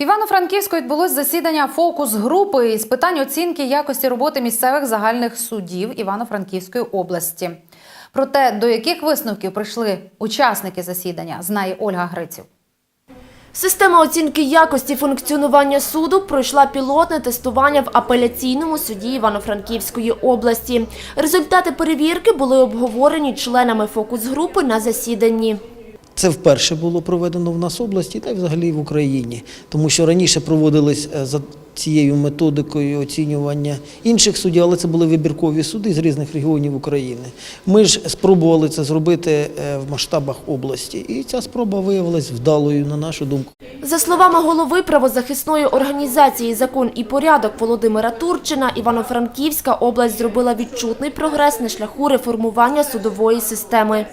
Івано-Франківську відбулось засідання фокус-групи з питань оцінки якості роботи місцевих загальних судів Івано-Франківської області. Про те, до яких висновків прийшли учасники засідання, знає Ольга Гриців. Система оцінки якості функціонування суду пройшла пілотне тестування в апеляційному суді Івано-Франківської області. Результати перевірки були обговорені членами фокус-групи на засіданні. Це вперше було проведено в нас області та й взагалі в Україні, тому що раніше проводились е, за цією методикою оцінювання інших судів, але це були вибіркові суди з різних регіонів України. Ми ж спробували це зробити е, в масштабах області, і ця спроба виявилась вдалою, на нашу думку. За словами голови правозахисної організації «Закон і порядок» Володимира Турчина, Івано-Франківська область зробила відчутний прогрес на шляху реформування судової системи.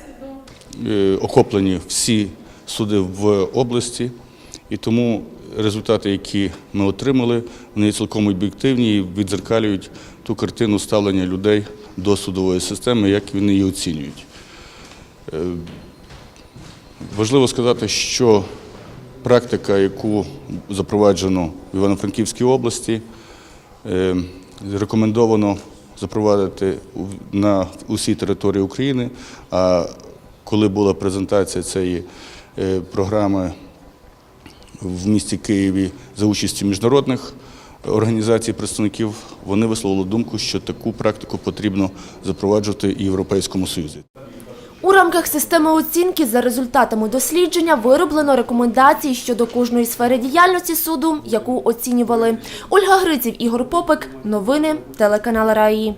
Е, охоплені всі суди в області, і тому результати, які ми отримали, вони цілком об'єктивні і відзеркалюють ту картину ставлення людей до судової системи, як вони її оцінюють. Е, Важливо сказати, що практика, яку запроваджено в Івано-Франківській області, е, рекомендовано запровадити на усій території України. А коли була презентація цієї е, програми в місті Києві за участі міжнародних організацій, представників, вони висловили думку, що таку практику потрібно запроваджувати і Європейському Союзі. У рамках системи оцінки за результатами дослідження вироблено рекомендації щодо кожної сфери діяльності суду, яку оцінювали. Ольга Гриців, Ігор Попик. Новини телеканал Раї.